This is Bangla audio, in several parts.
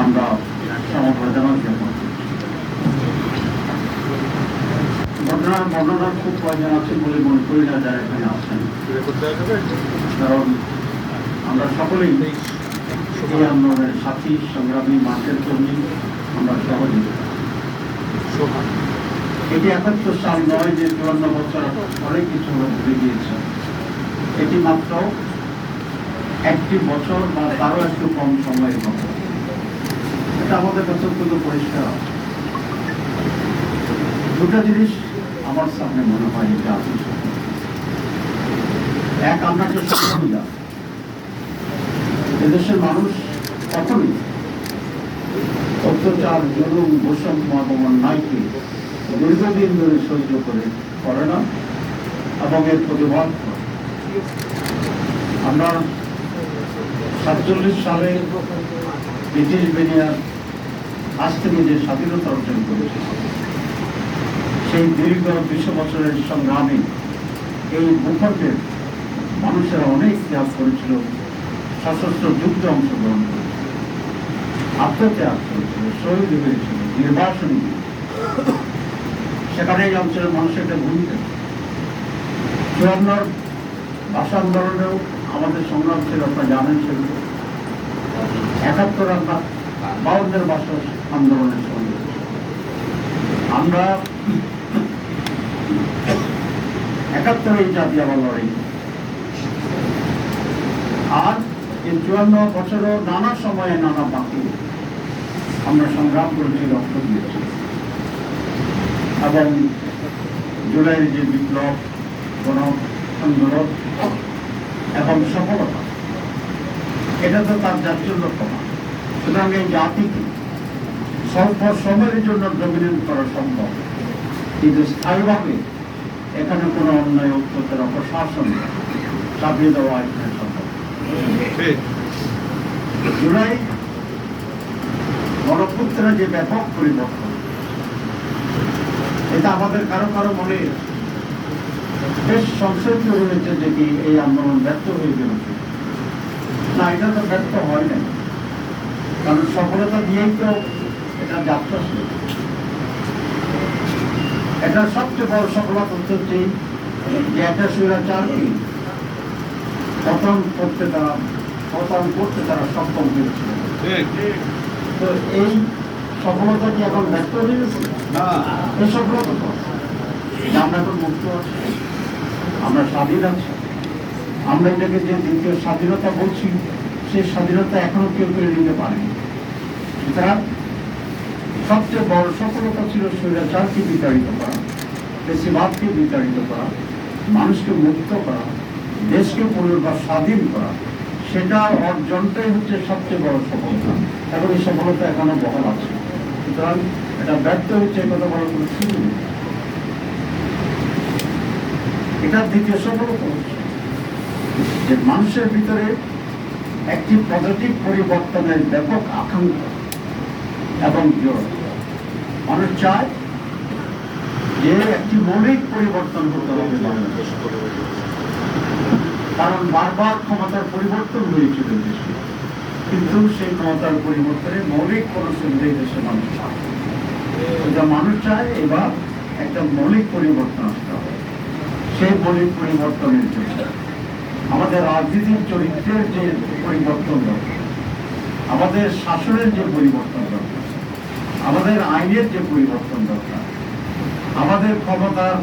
আমরা সমবেদনা জ্ঞাপন ঘটনার বর্ণনার খুব প্রয়োজন আছে বলে মনে করি না যারা এখানে আছেন কারণ আমরা সকলেই এই আন্দোলনের সাথী, সংগ্রামী, মাঠের কর্মী, আমরা সহযোগী এটি একাত্তর সাল নয় যে চুয়ান্ন বছর অনেক কিছু ঘুরে গিয়েছে। এটি মাত্র একটি বছর বা তারও একটু কম সময়ের মতো এটা আমাদের কাছে অত্যন্ত পরিষ্কার। দুটো জিনিস আমার সামনে মনে হয় এটা আছে এক, আমরা এদেশের মানুষ কখনই অত্যাচার, জুলুম, বৈষম্য অন্যায়কে দীর্ঘদিন ধরে সহ্য করে করে না এবং এর প্রতিবাদ আমরা সাতচল্লিশ সালে ব্রিটিশ বেরিয়ার আজ নিজের স্বাধীনতা অর্জন করেছে। সেই দীর্ঘ দুশো বছরের সংগ্রামে এই ভূখণ্ডের মানুষেরা অনেক ত্যাগ করেছিল, সশস্ত্র যুদ্ধে অংশগ্রহণ করেছিল, আত্মত্যাগ করেছিল, শহীদ হয়েছিল, নির্বাসনী সেখানে এই অঞ্চলের মানুষের একটা ভূমিকা চুয়ান্নর ভাষা আন্দোলনেও আমাদের সংগ্রাম ছিল, আপনারা জানেন সেগুলো। একাত্তর আমরা বাউন্নের ভাষা আন্দোলনের সঙ্গে। আমরা একাত্তরে এই জাতীয়তা লড়াই। আর এই চুয়ান্ন বছরও নানা সময়ে নানা বাকি আমরা সংগ্রাম করেছি, রক্ত দিয়েছি। এবং জুলাইয়ের যে বিপ্লব গণ আন্দোলন এবং সফলতা, এটা তো তার জাতীয় লক্ষ্য না। সুতরাং এই জাতিকে স্বল্প সময়ের জন্য ডমিনেন্ট করা সম্ভব। কিন্তু স্থায়ীভাবে এখানে কোনো অন্যায় অত্যতার অপশাসন চাপিয়ে দেওয়া এখানে সম্ভব জুলাই গণপুত্রের যে ব্যাপক পরিবর্তন, এটা আমাদের কারও কারও মনে বেশ সংশয় রয়েছে যে কি এই আন্দোলন ব্যর্থ হয়ে গেল না, এটা তো ব্যর্থ হয় না কারণ সফলতা দিয়েই তো এটা যাত্রা শুরু এটা সবচেয়ে বড় সফলতা হচ্ছে যে একটা পতন করতে তারা পতন করতে তারা সক্ষম হয়েছিল তো এই সফলতা কি এখন হয়ে গেছে? এই সফলতা তো। আমরা এখন মুক্ত আছি আমরা স্বাধীন আছি। আমরা এটাকে যে দ্বিতীয় স্বাধীনতা বলছি সেই স্বাধীনতা এখনও কেউ কেউ নিতে পারেনি। সুতরাং সবচেয়ে বড় সফলতা ছিল স্বৈরাচারকে বিতাড়িত করা, বেশিরভাগকে বিতাড়িত করা, মানুষকে মুক্ত করা, দেশকে পুনর্বার স্বাধীন করা। সেটা অর্জনটাই হচ্ছে সবচেয়ে বড় সফলতা। এবং এই সফলতা এখনও বহাল আছে। সুতরাং এটা ব্যর্থ হচ্ছে কথা বলার কোনো সুযোগ নেই। এটা দ্বিতীয় সফলতা হচ্ছে যে মানুষের ভিতরে একটি পজিটিভ পরিবর্তনের ব্যাপক আকাঙ্ক্ষা এবং জোর। মানুষ চায় যে একটি মৌলিক পরিবর্তন হতে হবে কারণ বারবার ক্ষমতার পরিবর্তন হয়েছিল দেশে। কিন্তু সেই ক্ষমতার পরিবর্তনে মৌলিক কোন সুবিধাই দেশে মানুষ চায় মানুষ চায়, এবার একটা মৌলিক পরিবর্তন আসতে হবে। সেই মৌলিক পরিবর্তনের জন্য। আমাদের রাজনীতির চরিত্রের যে পরিবর্তন দরকার, আমাদের শাসনের যে পরিবর্তন দরকার আমাদের আইনের যে পরিবর্তন দরকার, আমাদের ক্ষমতার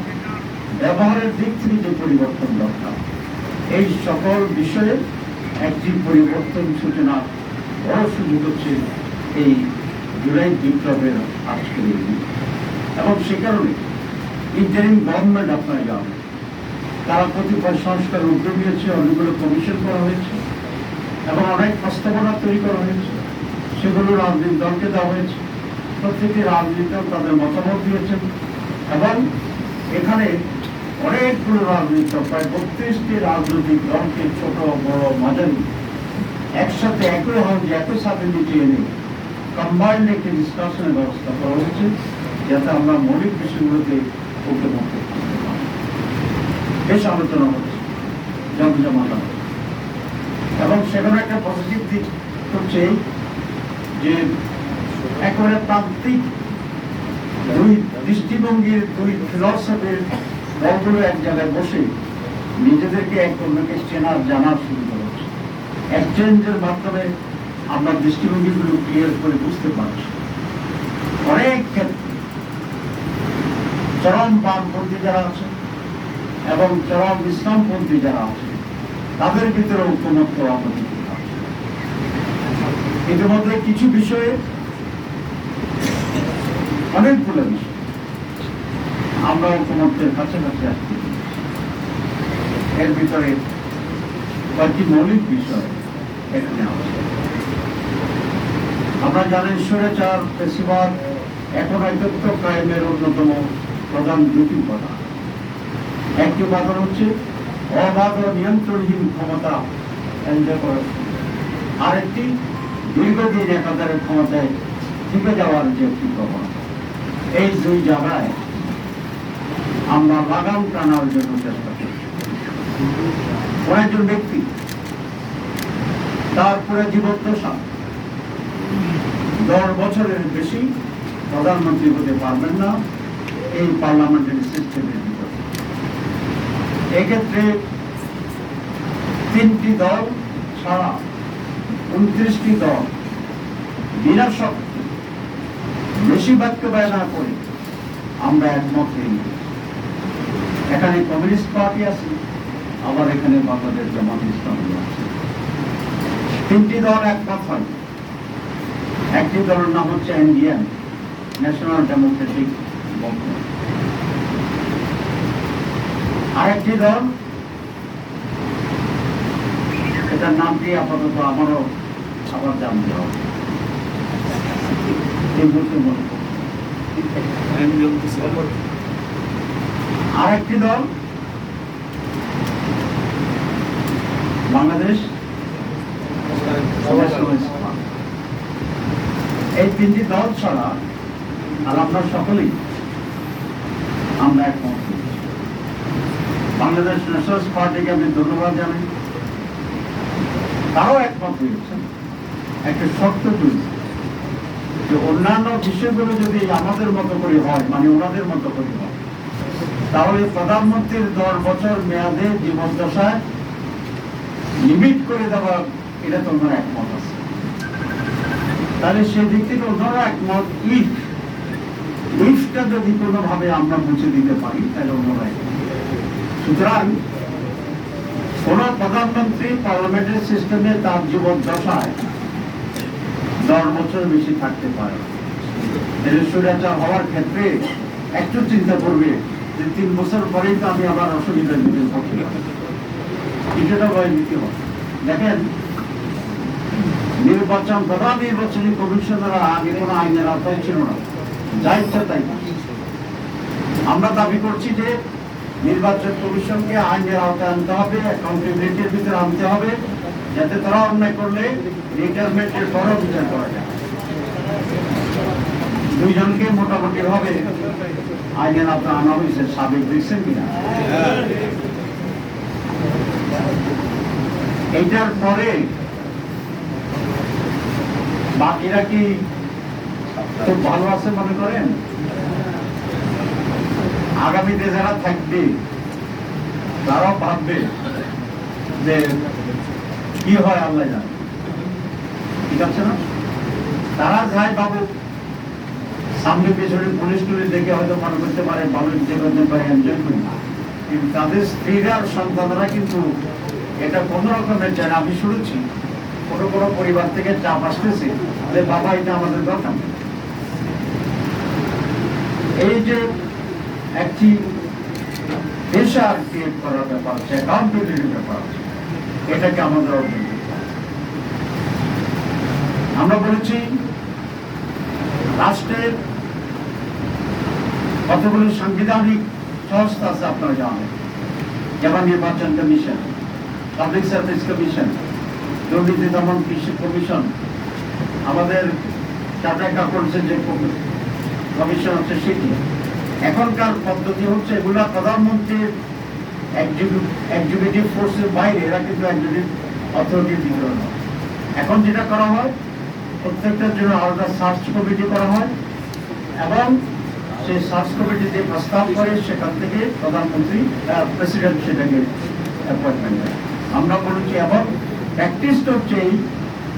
ব্যবহারের দিক থেকে যে পরিবর্তন দরকার, এই সকল বিষয়ে একটি পরিবর্তন সূচনা বড় সুযোগ হচ্ছে এই জুলাই বিপ্লবের আজকের। এবং সে কারণে ইন্টারিম গভর্নমেন্ট আপনারা জানেন, তারা কতিপয় সংস্কার উদ্যোগ নিয়েছে, অনেকগুলো কমিশন করা হয়েছে, এবং অনেক প্রস্তাবনা তৈরি করা হয়েছে সেগুলো রাজনৈতিক দলকে দেওয়া হয়েছে প্রত্যেকটি রাজনৈতিক দল তাদের মতামত দিয়েছেন এবং এখানে অনেকগুলো রাজনৈতিক দল প্রায় বত্রিশটি রাজনৈতিক দলকে ছোট, বড়, মাঝারি, একসাথে একই হন যে একই সাথে নিচে এনে কম্বাইন্ড একটি ডিসকাশনের ব্যবস্থা করা হয়েছে, যাতে আমরা মৌলিক বিষয়গুলোতে ঐক্যমত করতে পারি বেশ আলোচনা হচ্ছে জমজমাটা। এবং সেখানে একটা পজিটিভ দিক হচ্ছে যে একেবারে প্রান্তিক দুই দৃষ্টিভঙ্গির দুই ফিলসফির দলগুলো এক জায়গায় বসে নিজেদেরকে এক অন্যকে চেনার, জানার শুরু করেছে এক্সচেঞ্জের মাধ্যমে আমরা দৃষ্টিভঙ্গিগুলো ক্লিয়ার করে বুঝতে পারছি। অনেক ক্ষেত্রে চরম বামপন্থী যারা আছে এবং চরম ইসলামপন্থী যারা আছে, তাদের ভিতরে ঐক্যমত্য আমাদের আছে ইতিমধ্যে কিছু বিষয়ে অনেকগুলো বিষয় আমরা ঐক্যমত্যের কাছাকাছি আসছি। এর ভিতরে কয়েকটি মৌলিক বিষয় এখানে আছে। আমরা জানি স্বৈরাচার বেশিরভাগ এখন একত্র ক্রাইমের অন্যতম প্রধান দুটি উপাদান একটি উপাদান হচ্ছে অবাধ ও নিয়ন্ত্রণহীন ক্ষমতা আরেকটি দীর্ঘদিন একাধারে ক্ষমতায় থেকে যাওয়ার যে একটি প্রবণতা। এই দুই জায়গায় আমরা লাগাম টানার জন্য চেষ্টা করছি কয়েকজন ব্যক্তি তারপরে জীবদ্দশা দশ বছরের বেশি প্রধানমন্ত্রী হতে পারবেন না এই পার্লামেন্টারি সিস্টেমের এক্ষেত্রে তিনটি দল ছাড়া উনত্রিশটি দল বিনা শক্তি বেশি বাক্য ব্যয় না করে আমরা একমত হয়ে এখানে কমিউনিস্ট পার্টি আছে, আবার এখানে বাংলাদেশ জামাত ইসলাম আছে। তিনটি দল একমত হয়। একটি দলের নাম হচ্ছে ইন্ডিয়ান ন্যাশনাল ডেমোক্রেটিক মুভমেন্ট আরেকটি দল, এটার নামটি আপাতত আমারও আবার জানতে হবে। না। আরেকটি দল বাংলাদেশ এই তিনটি দল ছাড়া আর আমরা সকলেই আমরা একমত। বাংলাদেশ ন্যাশনালিস্ট পার্টিকে আমি ধন্যবাদ জানাই। তারাও একমত হয়েছেন। একটা শর্ত তুলছে যে অন্যান্য বিষয়গুলো যদি আমাদের মতো করে হয় মানে ওনাদের মতো করে হয়, তাহলে প্রধানমন্ত্রীর দশ বছর মেয়াদে জীবনদশায় লিমিট করে দেওয়া, এটা তো ওনার একমত আছে তাহলে সেই দিক থেকে ওনারা একমত ইফ ইফটা যদি কোনোভাবে আমরা বুঝে দিতে পারি, তাহলে ওনারা। সুতরাং কোন প্রধানমন্ত্রী পার্লামেন্টের সিস্টেমে তার জীবন দশায় দশ বছর বেশি থাকতে পারে। এটা স্বৈরাচার হওয়ার ক্ষেত্রে একটু চিন্তা করবে যে তিন বছর পরেই তো আমি আবার দিকে পড়তে পারি কিছুটা ভয় নিতে হবে। দেখেন, নির্বাচন প্রধান নির্বাচনী কমিশনাররা আগে কোনো আইনের আওতায় ছিল না। যা ইচ্ছা তাই। আমরা দাবি করছি যে নির্বাচন কমিশনকে আইনের আওতায় আনতে হবে অ্যাকাউন্টেবিলিটির ভিতরে আনতে হবে। যাতে তারা অন্যায় করলে রিটায়ারমেন্টের পরও বিচার করা যায়। দুইজনকে মোটামুটি হবে আইনের আপনার আনা হয়েছে, সাবেক দেখছেন কিনা? এইটার পরে বাকিরা কি খুব ভালো আছে মনে করেন? আগামীতে যারা থাকবে, তারাও ভাববে যে কি হয় আল্লাহ জানে। ঠিক আছে না? তারা যায় বাবু। সামনে পেছনে পুলিশ টুলিশ দেখে হয়তো মনে করতে পারে ভালো এনজয় করতে পারে এনজয় করি। কিন্তু তাদের স্ত্রীরা সন্তানরা কিন্তু এটা কোন রকমের চায় আমি শুনেছি, কোনো কোনো পরিবার থেকে চাপ আসতেছে যে, বাবা, এটা আমাদের দরকার। এই যে একটি প্রেশার ক্রিয়েট করার ব্যাপার আছে অ্যাকাউন্টেবিলিটির ব্যাপার আছে এটাকে আমাদের আমরা বলেছি, রাষ্ট্রের কতগুলো সাংবিধানিক সংস্থা আছে আপনারা জানেন। যেমন নির্বাচন কমিশন, পাবলিক সার্ভিস কমিশন, দুর্নীতি দমন কৃষি কমিশন, আমাদের চার্টার অ্যাকাউন্টসের যে কমিশন আছে সেটি। এখনকার পদ্ধতি হচ্ছে এগুলা প্রধানমন্ত্রীর এক্সিকিউটিভ ফোর্সের বাইরে, এরা কিন্তু এক্সিকিউটিভ অথরিটির ভিতরে নয়। এখন যেটা করা হয়, প্রত্যেকটার জন্য আলাদা সার্চ কমিটি করা হয় এবং সেই সার্চ কমিটি যে প্রস্তাব করে সেখান থেকে প্রধানমন্ত্রী প্রেসিডেন্ট সেটাকে অ্যাপয়েন্টমেন্ট দেয় আমরা বলেছি, এবং প্র্যাকটিসটা হচ্ছে এই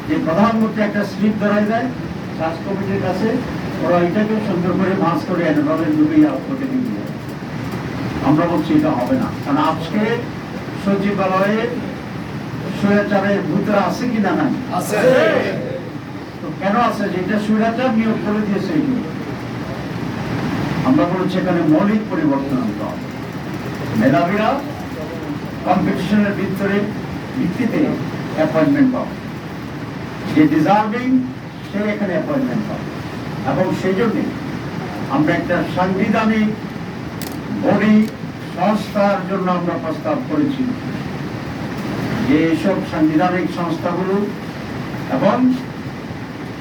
যে প্রধানমন্ত্রী একটা স্লিপ ধরাই দেয় সার্চ কমিটির কাছে, ওরা এটাকে সুন্দর করে ভাঁজ করে এনভাবে ডুবিয়ে আপনাকে দিয়ে দেয় আমরা বলছি এটা হবে না। কারণ আজকে সচিবালয়ে স্বৈরাচারের ভূতরা আছে কি না নাই তো কেন আছে? যে এটা স্বৈরাচার নিয়োগ করে দিয়েছে আমরা বলছি এখানে মৌলিক পরিবর্তন আনতে হবে। মেধাবীরা কম্পিটিশনের ভিতরে ভিত্তিতে অ্যাপয়েন্টমেন্ট পাবে। যে ডিজার্ভিং সে এখানে অ্যাপয়েন্টমেন্ট পাবে। এবং সেই জন্যে আমরা একটা সাংবিধানিক বডি সংস্থার জন্য আমরা প্রস্তাব করেছি যে এইসব সাংবিধানিক সংস্থাগুলো এবং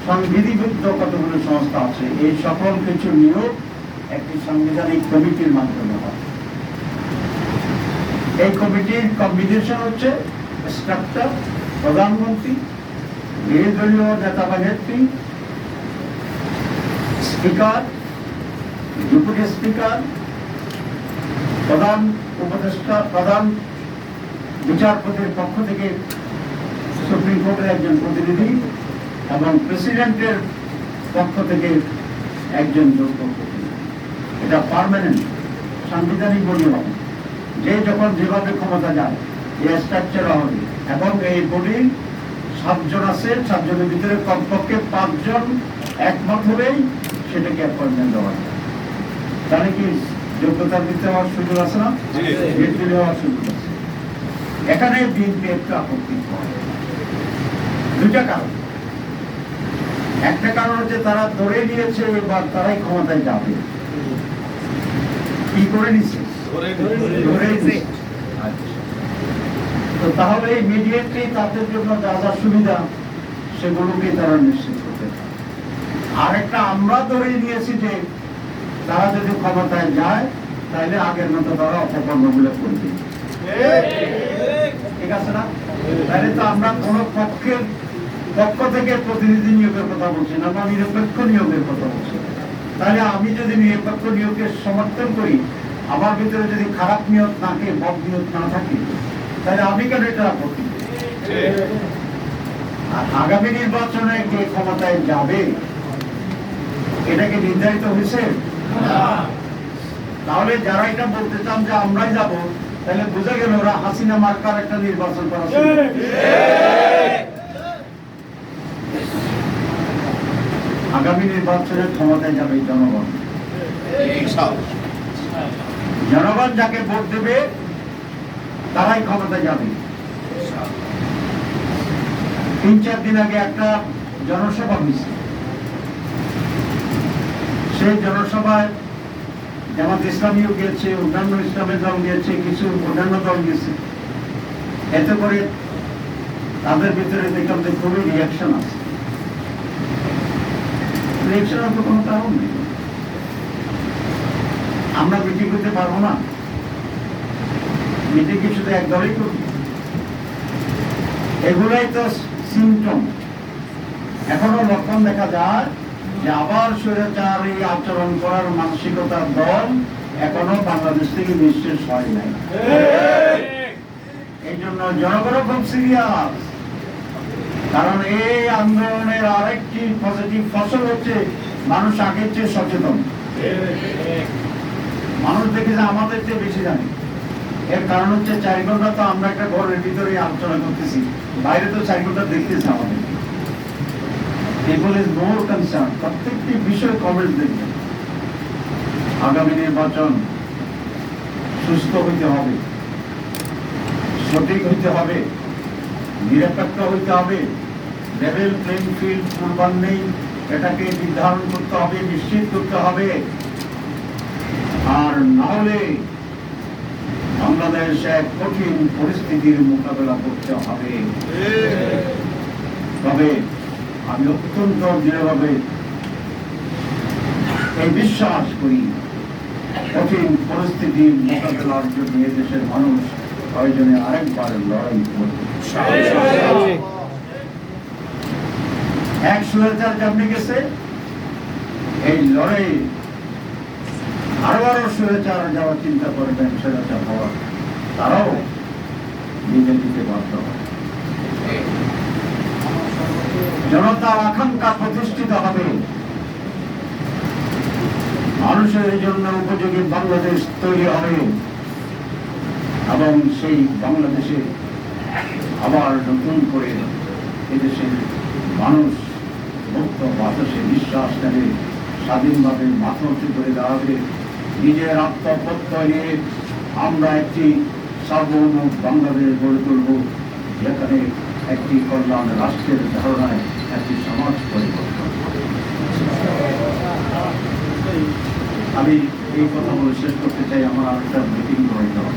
সংবিধিবদ্ধ কতগুলো সংস্থা আছে, এই সকল কিছু নিয়োগ একটি সাংবিধানিক কমিটির মাধ্যমে হয়। এই কমিটির কম্বিনেশন হচ্ছে স্ট্রাকচার প্রধানমন্ত্রী, নির্দলীয় নেতা বা নেত্রী স্পিকার ডেপুটি স্পিকার প্রধান উপদেষ্টা, প্রধান বিচারপতির পক্ষ থেকে সুপ্রিম কোর্টের একজন প্রতিনিধি এবং প্রেসিডেন্টের পক্ষ থেকে একজন যোগ্য এটা পার্মানেন্ট সাংবিধানিক বলি যে যখন যেভাবে ক্ষমতা যায় এই স্ট্রাকচার হবে। এবং এই বডির সাতজন আছে, সাতজনের ভিতরে কমপক্ষে পাঁচজন একমত হলেই সেটাকে অ্যাপয়েন্টমেন্ট দেওয়া যায় তাহলে কি যোগ্যতার ভিত্তিতে হওয়ার সুযোগ আছে না? জি। ভিত্তিতে হওয়ার সুযোগ আছে। এখানে বিএনপি একটু আপত্তি। দুইটা কারণ। একটা কারণ হচ্ছে তারা ধরে নিয়েছে এবার তারাই ক্ষমতায় যাবে। কি করে নিচ্ছে। তো তাহলে ইমিডিয়েটলি তাদের জন্য যা যা সুবিধা সেগুলোকে তারা নিশ্চিত করতে পারে। আর একটা আমরা ধরে নিয়েছি যে তারা যদি ক্ষমতায় যায় তাহলে আগের মতো তারা অপকর্মগুলো করবে। ঠিক আছে না? তাহলে তো আমরা কোন পক্ষের পক্ষ থেকে প্রতিনিধি নিয়োগের কথা বলছি না, বা নিরপেক্ষ নিয়োগের কথা বলছি তাহলে আমি যদি নিরপেক্ষ নিয়োগের সমর্থন করি, আমার ভিতরে যদি খারাপ নিয়োগ থাকে, বদ নিয়োগ না থাকে তাহলে আমি কেন এটা আপত্তি আগামী নির্বাচনে কে ক্ষমতায় যাবে, এটা কি নির্ধারিত হয়েছে? তাহলে যারা এটা বলতে চান যে আমরাই যাব তাহলে বুঝে গেল ওরা হাসিনা মার্কার একটা নির্বাচন করা আগামী নির্বাচনে ক্ষমতায় যাবে জনগণ। জনগণ যাকে ভোট দেবে তারাই ক্ষমতায় যাবে। তিন চার দিন আগে একটা জনসভা হয়েছে। সেই জনসভায় জামাত ইসলামীও গিয়েছে অন্যান্য ইসলামের দল গিয়েছে কিছু অন্যান্য দল গিয়েছে এতে করে তাদের ভিতরে দেখলাম যে খুবই রিয়াকশন আছে। রিয়াকশনের তো কোনো কারণ নেই। আমরা মিটিং করতে পারব না। মিটিং কি শুধু এক দলই করবে? এগুলাই তো সিমটম এখনও লক্ষণ দেখা যায় যে আবার স্বৈরাচার এই আচরণ করার মানসিকতার দল এখনও বাংলাদেশ থেকে নিঃশেষ হয় নাই। এই জন্য জনগণও খুব সিরিয়াস। কারণ এই আন্দোলনের আরেকটি পজিটিভ ফসল হচ্ছে মানুষ আগের চেয়ে সচেতন। মানুষ দেখে যে আমাদের চেয়ে বেশি জানে। এর কারণ হচ্ছে চার ঘণ্টা তো আমরা একটা ঘরের ভিতরে আলোচনা করতেছি। বাইরে তো চার ঘণ্টা দেখতেছি আমাদের। পিপল ইজ মোর কনসার্ন প্রত্যেকটি বিষয় কমেন্ট দেখবে আগামী নির্বাচন সুস্থ হইতে হবে সঠিক হইতে হবে নিরপেক্ষ হইতে হবে লেভেল প্লেইং ফিল্ড পূর্বান নেই এটাকে নির্ধারণ করতে হবে নিশ্চিত করতে হবে। আর না হলে বাংলাদেশ এক কঠিন পরিস্থিতির মোকাবেলা করতে হবে। তবে আমি অত্যন্ত দৃঢ়ভাবে এই বিশ্বাস করি, কঠিন পরিস্থিতির মোকাবেলার জন্য দেশের মানুষ প্রয়োজনে আরেকবার লড়াই করবে। এক সুরেচার কেমনি গেছে? এই লড়াই আরও আরও সুরেচার যাওয়ার চিন্তা করবেন সুরেচার হওয়ার। তারাও নিজে দিতে বাধ্য হয় জনতার আকাঙ্ক্ষা প্রতিষ্ঠিত হবে। মানুষের জন্য উপযোগী বাংলাদেশ তৈরি হবে। এবং সেই বাংলাদেশে আবার নতুন করে এদেশের মানুষ মুক্ত বাতাসে নিঃশ্বাস নেবে, স্বাধীনভাবে মাথা উঁচু করে দাঁড়াবে, নিজের আত্মপ্রত্যয় নিয়ে আমরা একটি সার্বভৌম বাংলাদেশ গড়ে তুলব, যেখানে একটি কল্যাণ রাষ্ট্রের ধারণায় একটি সমাজ পরিবর্তন আমি এই কথা বলে শেষ করতে চাই, আমার আরেকটা মিটিং যাওয়া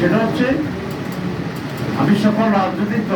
সেটা হচ্ছে, আমি সকল রাজনৈতিক